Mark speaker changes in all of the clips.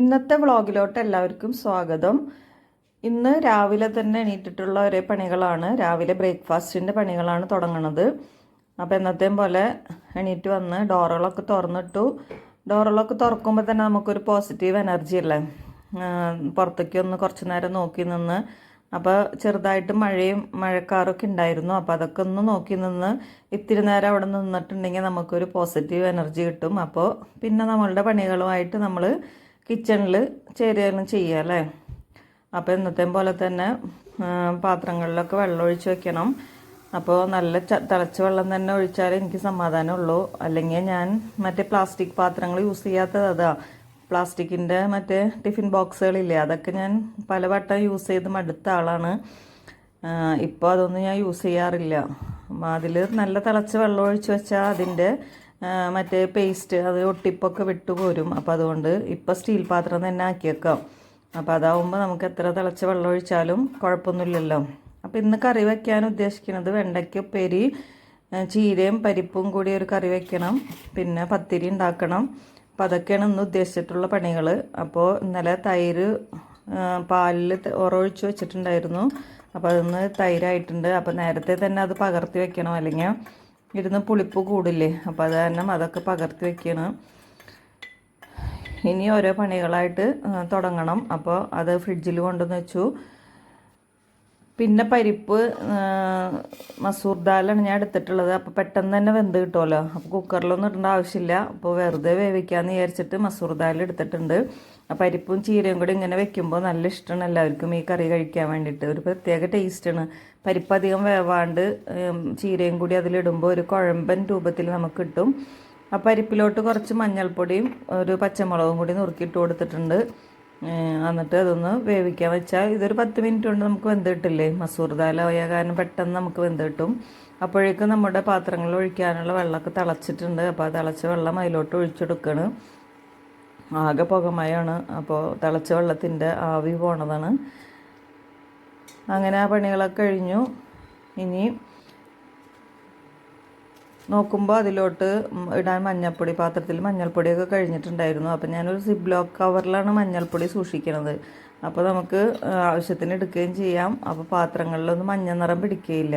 Speaker 1: ഇന്നത്തെ വ്ളോഗിലോട്ട് എല്ലാവർക്കും സ്വാഗതം. ഇന്ന് രാവിലെ തന്നെ എണീറ്റിട്ടുള്ള ഒരേ പണികളാണ്. രാവിലെ ബ്രേക്ക്ഫാസ്റ്റിന്റെ പണികളാണ് തുടങ്ങുന്നത് അപ്പോൾ എന്നത്തെയും പോലെ എണീറ്റ് വന്ന് ഡോറുകളൊക്കെ തുറന്നിട്ടു. ഡോറുകളൊക്കെ തുറക്കുമ്പോൾ തന്നെ നമുക്കൊരു പോസിറ്റീവ് എനർജി അല്ലേ? പുറത്തേക്ക് ഒന്ന് കുറച്ച് നേരം നോക്കി നിന്ന്. അപ്പോൾ ചെറുതായിട്ട് മഴയും മഴക്കാറൊക്കെ ഉണ്ടായിരുന്നു. അപ്പോൾ അതൊക്കെ ഒന്ന് നോക്കി നിന്ന് ഇത്തിരി നേരം അവിടെ നിന്നിട്ടുണ്ടെങ്കിൽ നമുക്കൊരു പോസിറ്റീവ് എനർജി കിട്ടും. അപ്പോൾ പിന്നെ നമ്മളുടെ പണികളുമായിട്ട് നമ്മൾ കിച്ചണിൽ ചേരുകയാണ് ചെയ്യുക അല്ലേ? അപ്പോൾ ഇന്നത്തെ പോലെ തന്നെ പാത്രങ്ങളിലൊക്കെ വെള്ളം ഒഴിച്ച് വെക്കണം. അപ്പോൾ നല്ല തിളച്ച വെള്ളം തന്നെ ഒഴിച്ചാൽ എനിക്ക് സമാധാനമുള്ളൂ. അല്ലെങ്കിൽ ഞാൻ മറ്റേ പ്ലാസ്റ്റിക് പാത്രങ്ങൾ യൂസ് ചെയ്യാത്തത് അതാ. പ്ലാസ്റ്റിക്കിന്റെ മറ്റേ ടിഫിൻ ബോക്സുകളില്ലേ അതൊക്കെ ഞാൻ പലവട്ടം യൂസ് ചെയ്ത് മടുത്ത ആളാണ്. ഇപ്പോൾ അതൊന്നും ഞാൻ യൂസ് ചെയ്യാറില്ല. അതിൽ നല്ല തിളച്ച വെള്ളം ഒഴിച്ച് വെച്ചാൽ അതിന്റെ മറ്റേ പേസ്റ്റ് അത് ഒട്ടിപ്പൊക്കെ വിട്ടുപോരും അപ്പോൾ അതുകൊണ്ട് ഇപ്പോൾ സ്റ്റീൽ പാത്രം തന്നെ ആക്കിയേക്കാം അപ്പോൾ അതാവുമ്പോൾ നമുക്ക് എത്ര തിളച്ച വെള്ളം ഒഴിച്ചാലും കുഴപ്പമൊന്നുമില്ലല്ലോ. അപ്പോൾ ഇന്ന് കറി വയ്ക്കാൻ ഉദ്ദേശിക്കുന്നത് വെണ്ടയ്ക്ക് ഉപ്പേരി ചീരയും പരിപ്പും കൂടി ഒരു കറി വയ്ക്കണം പിന്നെ പത്തിരി ഉണ്ടാക്കണം. അപ്പോൾ അതൊക്കെയാണ് ഇന്ന് ഉദ്ദേശിച്ചിട്ടുള്ള പണികൾ അപ്പോൾ ഇന്നലെ തൈര് പാലിൽ ഉറവൊഴിച്ച് വെച്ചിട്ടുണ്ടായിരുന്നു. അപ്പോൾ അതൊന്ന് തൈരായിട്ടുണ്ട്. അപ്പോൾ നേരത്തെ തന്നെ അത് പകർത്തി വെക്കണം. അല്ലെങ്കിൽ ഇരുന്ന് പുളിപ്പ് കൂടില്ലേ? അപ്പോൾ അത് കാരണം അതൊക്കെ പകർത്തി വെക്കണം. ഇനി ഓരോ പണികളായിട്ട് തുടങ്ങണം. അപ്പോൾ അത് ഫ്രിഡ്ജിൽ കൊണ്ടുവന്ന് വെച്ചു. പിന്നെ പരിപ്പ് മസൂർ ദാലാണ് ഞാൻ എടുത്തിട്ടുള്ളത്. അപ്പോൾ പെട്ടെന്ന് തന്നെ വെന്ത് കിട്ടുമല്ലോ അപ്പോൾ കുക്കറിലൊന്നും ഇടേണ്ട ആവശ്യമില്ല. അപ്പോൾ വെറുതെ വേവിക്കാമെന്ന് വിചാരിച്ചിട്ട് മസൂർ ദാൽ എടുത്തിട്ടുണ്ട്. ആ പരിപ്പും ചീരയും കൂടി ഇങ്ങനെ വെക്കുമ്പോൾ നല്ല ഇഷ്ടമാണ് എല്ലാവർക്കും ഈ കറി കഴിക്കാൻ വേണ്ടിയിട്ട് ഒരു പ്രത്യേക ടേസ്റ്റാണ് പരിപ്പ് അധികം വേവാണ്ട് ചീരയും കൂടി അതിലിടുമ്പോൾ ഒരു കുഴമ്പൻ രൂപത്തിൽ നമുക്ക് കിട്ടും. ആ പരിപ്പിലോട്ട് കുറച്ച് മഞ്ഞൾപ്പൊടിയും ഒരു പച്ചമുളകും കൂടി നുറുക്കിയിട്ട് കൊടുത്തിട്ടുണ്ട്. എന്നിട്ട് അതൊന്ന് വേവിക്കാൻ വെച്ചാൽ ഇതൊരു പത്ത് മിനിറ്റ് കൊണ്ട് നമുക്ക് വെന്ത് കിട്ടില്ലേ മസൂർ ദാലായ കാരണം പെട്ടെന്ന് നമുക്ക് വെന്ത് കിട്ടും അപ്പോഴേക്കും നമ്മുടെ പാത്രങ്ങളിൽ ഒഴിക്കാനുള്ള വെള്ളമൊക്കെ തിളച്ചിട്ടുണ്ട്. അപ്പോൾ ആ തിളച്ച വെള്ളം അതിലോട്ട് ഒഴിച്ചെടുക്കണം. ആകെ പുകമയാണ്. അപ്പോൾ തിളച്ച വെള്ളത്തിന്റെ ആവി പോണതാണ്. അങ്ങനെ ആ പണികളൊക്കെ കഴിഞ്ഞു. ഇനി നോക്കുമ്പോൾ അതിലോട്ട് ഇടാൻ മഞ്ഞൾപ്പൊടി പാത്രത്തിൽ മഞ്ഞൾപ്പൊടിയൊക്കെ കഴിഞ്ഞിട്ടുണ്ടായിരുന്നു. അപ്പോൾ ഞാനൊരു സിബ് ബ്ലോക്ക് കവറിലാണ് മഞ്ഞൾപ്പൊടി സൂക്ഷിക്കുന്നത് അപ്പോൾ നമുക്ക് ആവശ്യത്തിന് എടുക്കുകയും ചെയ്യാം. അപ്പോൾ പാത്രങ്ങളിലൊന്നും മഞ്ഞ നിറം പിടിക്കുകയില്ല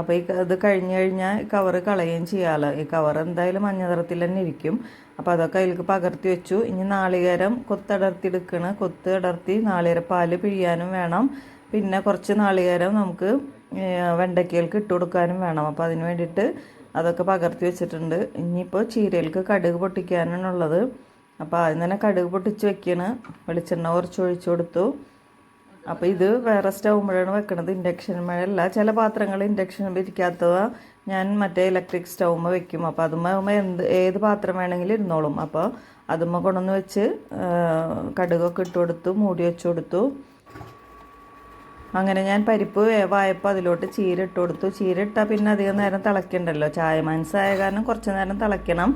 Speaker 1: അപ്പോൾ ഈ ഇത് കഴിഞ്ഞ് കഴിഞ്ഞാൽ കവർ കളയുകയും ചെയ്യാമല്ലോ ഈ കവർ എന്തായാലും മഞ്ഞ നിറത്തിൽ തന്നെ ഇരിക്കും. അപ്പോൾ അതൊക്കെ അതിലേക്ക് പകർത്തി വെച്ചു. ഇനി നാളികേരം കൊത്തടർത്തി എടുക്കണം കൊത്ത് അടർത്തി നാളികേരപ്പാൽ പിഴിയാനും വേണം. പിന്നെ കുറച്ച് നാളികേരം നമുക്ക് വെണ്ടയ്ക്കകൾക്ക് ഇട്ട് കൊടുക്കാനും വേണം. അപ്പോൾ അതിന് വേണ്ടിയിട്ട് അതൊക്കെ പകർത്തി വെച്ചിട്ടുണ്ട്. ഇനിയിപ്പോൾ ചീരയിലേക്ക് കടുക് പൊട്ടിക്കാനാണുള്ളത്. അപ്പോൾ ആദ്യം തന്നെ കടുക് പൊട്ടിച്ച് വെക്കണ്. വെളിച്ചെണ്ണ കുറച്ച് ഒഴിച്ചു കൊടുത്തു. അപ്പോൾ ഇത് വേറെ സ്റ്റൗമ്പോഴാണ് വെക്കണത്. ഇൻഡക്ഷൻ മഴയല്ല ചില പാത്രങ്ങൾ ഇൻഡക്ഷൻ ഇരിക്കാത്തവ ഞാൻ മറ്റേ ഇലക്ട്രിക് സ്റ്റൗമ്മ വെക്കും. അപ്പോൾ അതുമ്മ എന്ത് ഏത് പാത്രം വേണമെങ്കിലും ഇരുന്നോളും. അപ്പോൾ അതുമ്മ കൊണ്ടുവന്ന് വെച്ച് കടുകൊക്കെ ഇട്ട് കൊടുത്തു മൂടി വെച്ച് കൊടുത്തു. അങ്ങനെ ഞാൻ പരിപ്പ് വേവായപ്പോൾ അതിലോട്ട് ചീര ഇട്ട് കൊടുത്തു. ചീര ഇട്ടാൽ പിന്നെ അധികം നേരം തിളയ്ക്കണ്ടല്ലോ. ചായ മനസ്സായ കാരണം കുറച്ച് നേരം തിളയ്ക്കണം.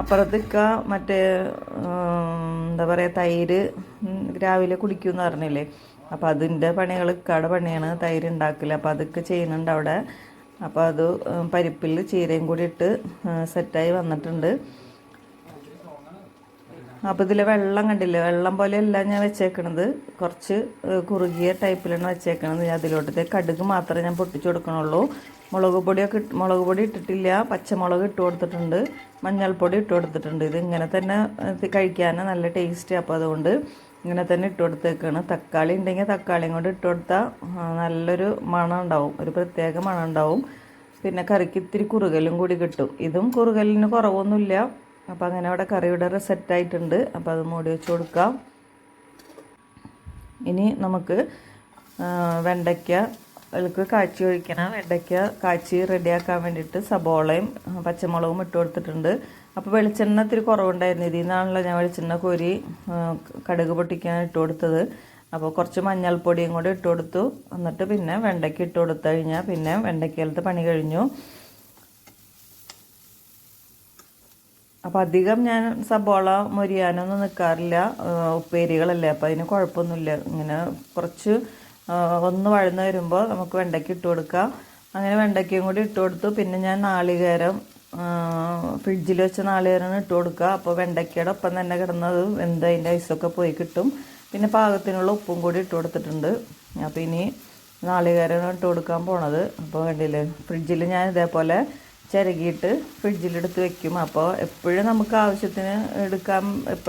Speaker 1: അപ്പുറത്തേക്ക മറ്റേ എന്താ പറയുക തൈര് രാവിലെ കുടിക്കുമെന്ന് പറഞ്ഞില്ലേ? അപ്പോൾ അതിന്റെ പണികൾ ഇക്കാടെ പണിയാണ് തൈര് ഉണ്ടാക്കൽ അപ്പോൾ അതൊക്കെ ചെയ്യുന്നുണ്ട് അവിടെ. അപ്പോൾ അത് പരിപ്പിൽ ചീരയും കൂടി ഇട്ട് സെറ്റായി വന്നിട്ടുണ്ട്. അപ്പോൾ ഇതിൽ വെള്ളം കണ്ടില്ലേ? വെള്ളം പോലെയല്ല ഞാൻ വെച്ചേക്കണത്. കുറച്ച് കുറുകിയ ടൈപ്പിലാണ് വെച്ചേക്കണത്. അതിലോട്ടത്തെ കടുക് മാത്രമേ ഞാൻ പൊട്ടിച്ചു കൊടുക്കണുള്ളൂ. മുളക് പൊടിയൊക്കെ മുളക് പൊടി ഇട്ടിട്ടില്ല. പച്ചമുളക് ഇട്ട് കൊടുത്തിട്ടുണ്ട്. മഞ്ഞൾപ്പൊടി ഇട്ട് കൊടുത്തിട്ടുണ്ട്. ഇത് ഇങ്ങനെ തന്നെ കഴിക്കാനാണ് നല്ല ടേസ്റ്റ്. അപ്പോൾ അതുകൊണ്ട് ഇങ്ങനെ തന്നെ ഇട്ട് കൊടുത്തേക്കാണ്. തക്കാളി ഉണ്ടെങ്കിൽ തക്കാളിയും കൊണ്ട് ഇട്ട് കൊടുത്താൽ നല്ലൊരു മണം ഉണ്ടാവും. ഒരു പ്രത്യേക മണം ഉണ്ടാവും. പിന്നെ കറിക്ക് ഇത്തിരി കുറുകലും കൂടി കിട്ടും. ഇതും കുറുകലിന് കുറവൊന്നുമില്ല. അപ്പോൾ അങ്ങനെ അവിടെ കറിയുടെ സെറ്റ് ആയിട്ടുണ്ട്. അപ്പോൾ അത് മൂടി വെച്ച് കൊടുക്കാം. ഇനി നമുക്ക് വെണ്ടയ്ക്ക അതിലേക്ക് കാച്ചി ഒഴിക്കണം. വെണ്ടയ്ക്ക കാച്ചി റെഡിയാക്കാൻ വേണ്ടിയിട്ട് സബോളയും പച്ചമുളകും ഇട്ട് കൊടുത്തിട്ടുണ്ട്. അപ്പോൾ വെളിച്ചെണ്ണ ഇത്തിരി കുറവുണ്ടായിരുന്നു. ഇതിൽ നിന്നാണല്ലോ ഞാൻ വെളിച്ചെണ്ണ കോരി കടുക് പൊട്ടിക്കാൻ ഇട്ട് കൊടുത്തത്. അപ്പോൾ കുറച്ച് മഞ്ഞൾപ്പൊടിയും കൂടി ഇട്ട് കൊടുത്തു. എന്നിട്ട് പിന്നെ വെണ്ടയ്ക്ക ഇട്ട് കൊടുത്തു കഴിഞ്ഞാൽ പിന്നെ വെണ്ടയ്ക്കലത്തെ പണി കഴിഞ്ഞു. അപ്പോൾ അധികം ഞാൻ സബോള മൊരിയാനൊന്നും നിൽക്കാറില്ല ഉപ്പേരികളല്ലേ. അപ്പോൾ അതിന് കുഴപ്പമൊന്നുമില്ല. ഇങ്ങനെ കുറച്ച് ഒന്ന് വഴന്ന് വരുമ്പോൾ നമുക്ക് വെണ്ടയ്ക്ക് ഇട്ട് കൊടുക്കാം. അങ്ങനെ വെണ്ടയ്ക്കയും കൂടി ഇട്ട് കൊടുത്തു. പിന്നെ ഞാൻ നാളികേരം ഫ്രിഡ്ജിൽ വെച്ച നാളികേരം ഇട്ട് കൊടുക്കുക. അപ്പോൾ വെണ്ടയ്ക്കയുടെ ഒപ്പം തന്നെ കിടന്നത് വെന്ത് അതിന്റെ ഐസൊക്കെ പോയി കിട്ടും. പിന്നെ പാകത്തിനുള്ള ഉപ്പും കൂടി ഇട്ട് കൊടുത്തിട്ടുണ്ട്. അപ്പോൾ ഇനി നാളികേരമാണ് ഇട്ട് കൊടുക്കാൻ പോണത്. അപ്പോൾ കണ്ടില്ലേ? ഫ്രിഡ്ജിൽ ഞാൻ ഇതേപോലെ ചിരകിയിട്ട് ഫ്രിഡ്ജിലെടുത്ത് വെക്കും. അപ്പോൾ എപ്പോഴും നമുക്ക് ആവശ്യത്തിന് എടുക്കാൻ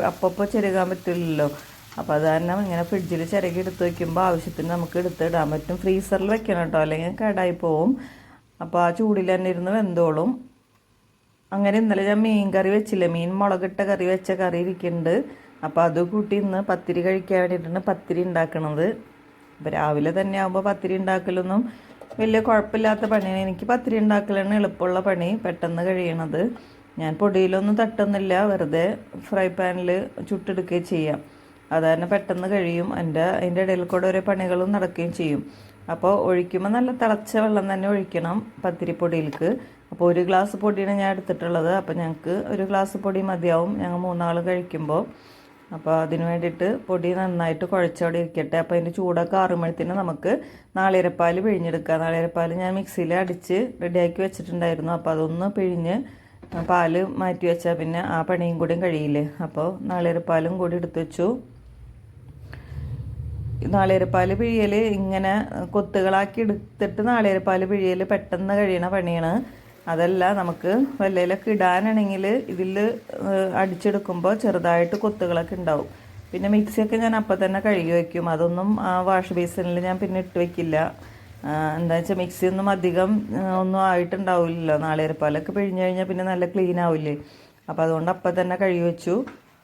Speaker 1: അപ്പോൾ ചിരകാൻ പറ്റില്ലല്ലോ. അപ്പോൾ അത് കാരണം ഇങ്ങനെ ഫ്രിഡ്ജിൽ ചിരകി എടുത്ത് വെക്കുമ്പോൾ ആവശ്യത്തിന് നമുക്ക് എടുത്ത് ഇടാൻ പറ്റും. ഫ്രീസറിൽ വെക്കണം കേട്ടോ. അല്ലെങ്കിൽ കേടായി പോവും. അപ്പോൾ ആ ചൂടിൽ തന്നെ ഇരുന്ന് വെന്തോളും. അങ്ങനെ ഇന്നലെ ഞാൻ മീൻ കറി വെച്ചില്ല? മീൻ മുളകിട്ട കറി വെച്ച കറി ഇരിക്കുന്നുണ്ട്. അപ്പോൾ അത് കൂട്ടി ഇന്ന് പത്തിരി കഴിക്കാൻ വേണ്ടിയിട്ടാണ് പത്തിരി ഉണ്ടാക്കണത്. അപ്പോൾ രാവിലെ തന്നെ ആകുമ്പോൾ പത്തിരി ഉണ്ടാക്കലൊന്നും വലിയ കുഴപ്പമില്ലാത്ത പണിയാണ്. എനിക്ക് പത്തിരി ഉണ്ടാക്കലാണ് എളുപ്പമുള്ള പണി പെട്ടെന്ന് കഴിയണത്. ഞാൻ പൊടിയിലൊന്നും തട്ടുന്നില്ല. വെറുതെ ഫ്രൈ പാനിൽ ചുട്ടെടുക്കുകയും ചെയ്യാം. അത് തന്നെ പെട്ടെന്ന് കഴിയും. എന്റെ അതിന്റെ ഇടയിൽ കൂടെ ഓരോ പണികളും നടക്കുകയും ചെയ്യും. അപ്പോൾ ഒഴിക്കുമ്പോൾ നല്ല തിളച്ച വെള്ളം തന്നെ ഒഴിക്കണം പത്തിരി പൊടിയിലേക്ക് അപ്പോൾ ഒരു ഗ്ലാസ് പൊടിയാണ് ഞാൻ എടുത്തിട്ടുള്ളത്. അപ്പോൾ ഞങ്ങൾക്ക് ഒരു ഗ്ലാസ് പൊടി മതിയാവും. ഞങ്ങൾ മൂന്നാൾ കഴിക്കുമ്പോൾ. അപ്പോൾ അതിന് വേണ്ടിയിട്ട് പൊടി നന്നായിട്ട് കുഴച്ചവിടെ ഇരിക്കട്ടെ. അപ്പോൾ അതിന്റെ ചൂടൊക്കെ ആറുമ്പോഴത്തേന് നമുക്ക് നാളികരപ്പാൽ പിഴിഞ്ഞെടുക്കാം. നാളികരപ്പാൽ ഞാൻ മിക്സിയിൽ അടിച്ച് റെഡിയാക്കി വെച്ചിട്ടുണ്ടായിരുന്നു. അപ്പോൾ അതൊന്ന് പിഴിഞ്ഞ് പാൽ മാറ്റി വെച്ചാൽ പിന്നെ ആ പണിയും കൂടിയും കഴിയില്ലേ? അപ്പോൾ നാളികരപ്പാലും കൂടി എടുത്തു വെച്ചു. നാളികേരപ്പാൽ പിഴിയൽ ഇങ്ങനെ കൊത്തുകളാക്കി എടുത്തിട്ട് നാളികേരപ്പാൽ പിഴിയൽ പെട്ടെന്ന് കഴിയണ പണിയാണ്. അതല്ല നമുക്ക് വല്ലയിലൊക്കെ ഇടാനാണെങ്കിൽ ഇതിൽ അടിച്ചെടുക്കുമ്പോൾ ചെറുതായിട്ട് കൊത്തുകളൊക്കെ ഉണ്ടാവും. പിന്നെ മിക്സിയൊക്കെ ഞാൻ അപ്പം തന്നെ കഴുകി വയ്ക്കും. അതൊന്നും വാഷ് ബേസിനിൽ ഞാൻ പിന്നെ ഇട്ട് വയ്ക്കില്ല. എന്താ വെച്ചാൽ മിക്സി ഒന്നും അധികം ഒന്നും ആയിട്ടുണ്ടാവില്ലല്ലോ. നാളികേരപ്പാലൊക്കെ പിഴിഞ്ഞു കഴിഞ്ഞാൽ പിന്നെ നല്ല ക്ലീൻ ആവില്ലേ? അപ്പോൾ അതുകൊണ്ട് അപ്പം തന്നെ കഴുകി വെച്ചു.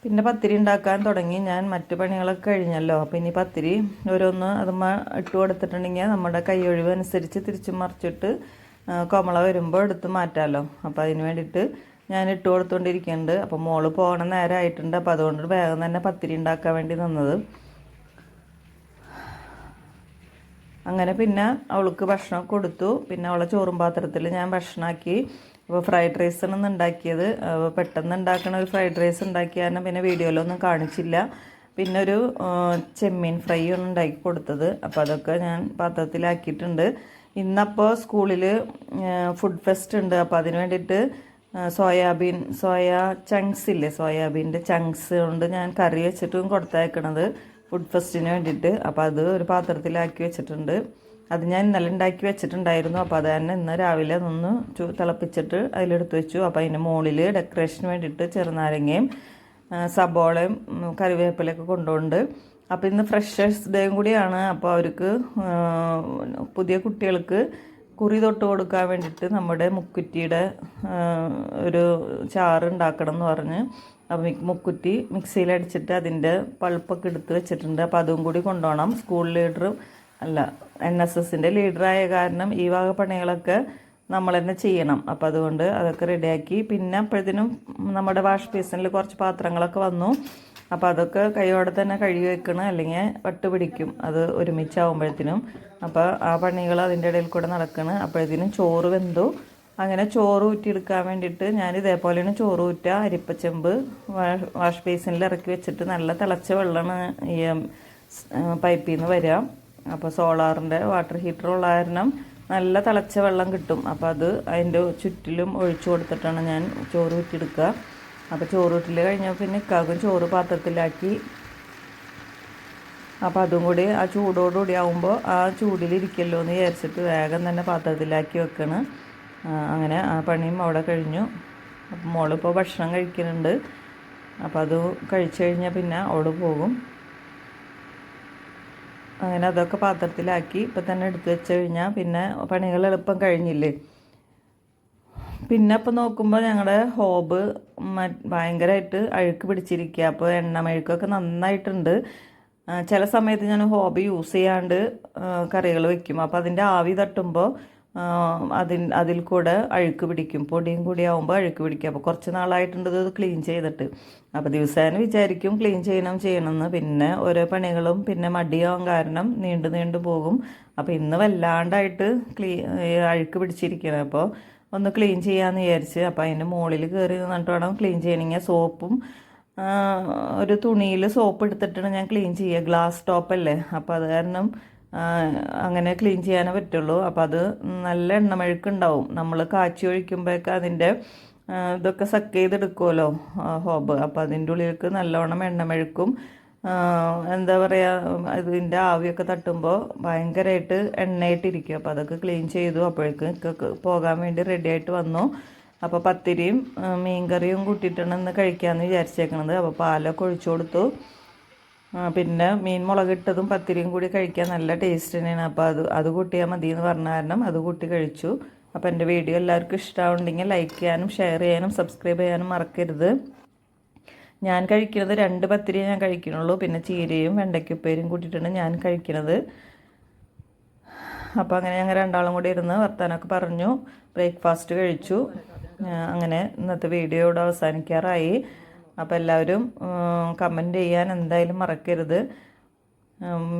Speaker 1: പിന്നെ പത്തിരി ഉണ്ടാക്കാൻ തുടങ്ങി. ഞാൻ മറ്റു പണികളൊക്കെ കഴിഞ്ഞല്ലോ. അപ്പോൾ ഇനി പത്തിരി ഓരോന്ന് അതുമ്മ ഇട്ട് കൊടുത്തിട്ടുണ്ടെങ്കിൽ നമ്മുടെ കൈയൊഴിവ് അനുസരിച്ച് തിരിച്ചും മറിച്ചിട്ട് കോമള വരുമ്പോൾ എടുത്ത് മാറ്റാമല്ലോ അപ്പോൾ അതിന് വേണ്ടിയിട്ട് ഞാൻ ഇട്ട് കൊടുത്തുകൊണ്ടിരിക്കുന്നുണ്ട് അപ്പോൾ മോൾ പോകണ നേരമായിട്ടുണ്ട് അപ്പോൾ അതുകൊണ്ട് വേഗം തന്നെ പത്തിരി ഉണ്ടാക്കാൻ വേണ്ടി നിന്നത്. അങ്ങനെ പിന്നെ അവൾക്ക് ഭക്ഷണം കൊടുത്തു. പിന്നെ അവളെ ചോറും പാത്രത്തിൽ ഞാൻ ഭക്ഷണമാക്കി അപ്പോൾ ഫ്രൈഡ് റൈസ് ആണ് ഉണ്ടാക്കിയത്. പെട്ടെന്ന് ഉണ്ടാക്കണ ഒരു ഫ്രൈഡ് റൈസ് ഉണ്ടാക്കിയ കാരണം പിന്നെ വീഡിയോയിലൊന്നും കാണിച്ചില്ല. പിന്നെ ഒരു ചെമ്മീൻ ഫ്രൈ ഒന്നും ഉണ്ടാക്കി കൊടുത്തത്. അപ്പോൾ അതൊക്കെ ഞാൻ പാത്രത്തിലാക്കിയിട്ടുണ്ട്. ഇന്നപ്പോൾ സ്കൂളിൽ ഫുഡ് ഫെസ്റ്റ് ഉണ്ട്. അപ്പോൾ അതിന് വേണ്ടിയിട്ട് സോയാബീൻ സോയ ചങ്ക്സ് ഇല്ലേ? സോയാബീന്റെ ചങ്ക്സ് കൊണ്ട് ഞാൻ കറി വെച്ചിട്ടും കൊടുത്തയക്കണത് ഫുഡ് ഫെസ്റ്റിന് വേണ്ടിയിട്ട്. അപ്പോൾ അത് ഒരു പാത്രത്തിലാക്കി വെച്ചിട്ടുണ്ട്. അത് ഞാൻ ഇന്നലെ ഉണ്ടാക്കി വെച്ചിട്ടുണ്ടായിരുന്നു. അപ്പോൾ അത് തന്നെ ഇന്ന് രാവിലെ ഒന്ന് തിളപ്പിച്ചിട്ട് അതിലെടുത്ത് വെച്ചു. അപ്പോൾ അതിന്റെ മുകളിൽ ഡെക്കറേഷന് വേണ്ടിയിട്ട് ചെറുനാരങ്ങയും സബോളയും കറിവേപ്പിലൊക്കെ കൊണ്ടുകൊണ്ട് അപ്പോൾ ഇന്ന് ഫ്രഷേഴ്സ് ഡേയും കൂടിയാണ്. അപ്പോൾ അവർക്ക് പുതിയ കുട്ടികൾക്ക് കുറി തൊട്ട് കൊടുക്കാൻ വേണ്ടിയിട്ട് നമ്മുടെ മുക്കുറ്റിയുടെ ഒരു ചാറ് ഉണ്ടാക്കണം എന്ന് പറഞ്ഞ് അപ്പോൾ മുക്കുറ്റി മിക്സിയിലടിച്ചിട്ട് അതിന്റെ പൾപ്പൊക്കെ എടുത്ത് വെച്ചിട്ടുണ്ട്. അപ്പോൾ അതും കൂടി കൊണ്ടുപോകണം. സ്കൂൾ ലീഡറും അല്ല എൻ എസ് എസിന്റെ ലീഡറായ കാരണം ഈ വക പണികളൊക്കെ നമ്മൾ തന്നെ ചെയ്യണം. അപ്പോൾ അതുകൊണ്ട് അതൊക്കെ റെഡിയാക്കി പിന്നെ അപ്പോഴത്തേനും നമ്മുടെ വാഷ് ബേസിനിൽ കുറച്ച് പാത്രങ്ങളൊക്കെ വന്നു. അപ്പോൾ അതൊക്കെ കൈയോടെ തന്നെ കഴുകി വെക്കണം. അല്ലെങ്കിൽ വട്ട് പിടിക്കും. അത് ഒരുമിച്ചാവുമ്പോഴത്തേനും. അപ്പോൾ ആ പണികൾ അതിന്റെ ഇടയിൽ കൂടെ നടക്കണം. അപ്പോഴത്തേനും ചോറ് വെന്തു. അങ്ങനെ ചോറ് ഊറ്റിയെടുക്കാൻ വേണ്ടിയിട്ട് ഞാൻ ഇതേപോലെയാണ് ചോറ് ഊറ്റ അരിപ്പച്ചെമ്പ് വാഷ് ബേസിനിൽ ഇറക്കി വെച്ചിട്ട് നല്ല തിളച്ച വെള്ളമാണ് ഈ പൈപ്പിൽ നിന്ന് വരിക. അപ്പോൾ സോളാറിന്റെ വാട്ടർ ഹീറ്റർ ഉള്ള കാരണം നല്ല തിളച്ച വെള്ളം കിട്ടും. അപ്പോൾ അത് അതിന്റെ ചുറ്റിലും ഒഴിച്ചു കൊടുത്തിട്ടാണ് ഞാൻ ചോറ് ഊറ്റിയെടുക്കുക. അപ്പോൾ ചോറ് ഊറ്റിൽ കഴിഞ്ഞാൽ പിന്നെ ഇക്കാകും ചോറ് പാത്രത്തിലാക്കി. അപ്പോൾ അതും കൂടി ആ ചൂടോടുകൂടി ആകുമ്പോൾ ആ ചൂടിലിരിക്കല്ലോ എന്ന് വിചാരിച്ചിട്ട് വേഗം തന്നെ പാത്രത്തിലാക്കി വെക്കണം. അങ്ങനെ ആ പണിയും അവിടെ കഴിഞ്ഞു. അപ്പം മോളിപ്പോൾ ഭക്ഷണം കഴിക്കുന്നുണ്ട്. അപ്പോൾ അത് കഴിച്ചു കഴിഞ്ഞാൽ പിന്നെ അവിടെ പോകും. അങ്ങനെ അതൊക്കെ പാത്രത്തിലാക്കി ഇപ്പം തന്നെ എടുത്തു വെച്ച് കഴിഞ്ഞാൽ പിന്നെ പണികൾ എളുപ്പം കഴിഞ്ഞില്ലേ. പിന്നെ ഇപ്പം നോക്കുമ്പോൾ ഞങ്ങളുടെ ഹോബ് ഭയങ്കരമായിട്ട് അഴുക്ക് പിടിച്ചിരിക്കുക. അപ്പോൾ എണ്ണമെഴുക്കൊക്കെ നന്നായിട്ടുണ്ട്. ചില സമയത്ത് ഞാൻ ഹോബ് യൂസ് ചെയ്യാണ്ട് കറികൾ വെക്കും. അപ്പോൾ അതിന്റെ ആവി തട്ടുമ്പോൾ അതിൽ അതിൽ കൂടെ അഴുക്ക് പിടിക്കും. പൊടിയും കൂടി ആകുമ്പോൾ അഴുക്ക് പിടിക്കും. അപ്പോൾ കുറച്ച് നാളായിട്ടുണ്ട് ഇത് ക്ലീൻ ചെയ്തിട്ട്. അപ്പോൾ ദിവസേന വിചാരിക്കും ക്ലീൻ ചെയ്യണം ചെയ്യണമെന്ന് പിന്നെ ഓരോ പണികളും പിന്നെ മടിയാവും കാരണം നീണ്ടു നീണ്ടു പോകും. അപ്പോൾ ഇന്ന് വല്ലാണ്ടായിട്ട് ക്ലീ അഴുക്ക് പിടിച്ചിരിക്കണം. അപ്പോൾ ഒന്ന് ക്ലീൻ ചെയ്യാമെന്ന് വിചാരിച്ച്. അപ്പോൾ അതിന്റെ മുകളിൽ കയറി നിന്നിട്ട് വേണം ക്ലീൻ ചെയ്യണമെങ്കിൽ സോപ്പും ഒരു തുണിയിൽ സോപ്പ് എടുത്തിട്ടാണ് ഞാൻ ക്ലീൻ ചെയ്യുക ഗ്ലാസ് ടോപ്പല്ലേ. അപ്പോൾ അത് കാരണം അങ്ങനെ ക്ലീൻ ചെയ്യാനേ പറ്റുള്ളൂ. അപ്പോൾ അത് നല്ല എണ്ണമെഴുക്കുണ്ടാവും നമ്മൾ കാച്ചി ഒഴിക്കുമ്പോഴൊക്കെ അതിന്റെ ഇതൊക്കെ സക്ക് ചെയ്തെടുക്കുമല്ലോ ഹോബ് അപ്പോൾ അതിന്റെ ഉള്ളിലേക്ക് നല്ലോണം എണ്ണമെഴുക്കും എന്താ പറയുക ഇതിന്റെ ആവിയൊക്കെ തട്ടുമ്പോൾ ഭയങ്കരമായിട്ട് എണ്ണയായിട്ടിരിക്കും. അപ്പോൾ അതൊക്കെ ക്ലീൻ ചെയ്തു. അപ്പോഴേക്കും ഇക്കൊക്കെ പോകാൻ വേണ്ടി റെഡി ആയിട്ട് വന്നു. അപ്പോൾ പത്തിരിയും മീൻകറിയും കൂട്ടിയിട്ടാണ് ഇന്ന് കഴിക്കാമെന്ന് വിചാരിച്ചേക്കണത്. അപ്പോൾ പാലൊക്കെ ഒഴിച്ചു കൊടുത്തു. പിന്നെ മീൻ മുളകിട്ടതും പത്തിരിയും കൂടി കഴിക്കാൻ നല്ല ടേസ്റ്റ് തന്നെയാണ്. അപ്പോൾ അത് അത് കൂട്ടിയാൽ മതി എന്ന് പറഞ്ഞ കാരണം അത് കൂട്ടി കഴിച്ചു. അപ്പോൾ എന്റെ വീഡിയോ എല്ലാവർക്കും ഇഷ്ടമാവുണ്ടെങ്കിൽ ലൈക്ക് ചെയ്യാനും ഷെയർ ചെയ്യാനും സബ്സ്ക്രൈബ് ചെയ്യാനും മറക്കരുത്. ഞാൻ കഴിക്കുന്നത് രണ്ട് പത്തിരി ഞാൻ കഴിക്കണുള്ളൂ പിന്നെ ചീരയും വെണ്ടയ്ക്കുപ്പേരും കൂട്ടിയിട്ടാണ് ഞാൻ കഴിക്കുന്നത്. അപ്പോൾ അങ്ങനെ ഞങ്ങൾ രണ്ടാളും കൂടി ഇരുന്ന് വർത്താനമൊക്കെ പറഞ്ഞു. ബ്രേക്ക്ഫാസ്റ്റ് കഴിച്ചു. അങ്ങനെ ഇന്നത്തെ വീഡിയോ ഇവിടെ അവസാനിക്കാറായി. അപ്പോൾ എല്ലാവരും കമന്റ് ചെയ്യാൻ എന്തായാലും മറക്കരുത്.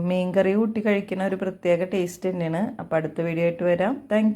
Speaker 1: മീൻ കറി കൂട്ടി കഴിക്കുന്ന ഒരു പ്രത്യേക ടേസ്റ്റ് തന്നെയാണ്. അപ്പോൾ അടുത്ത വീഡിയോ ആയിട്ട് വരാം. താങ്ക്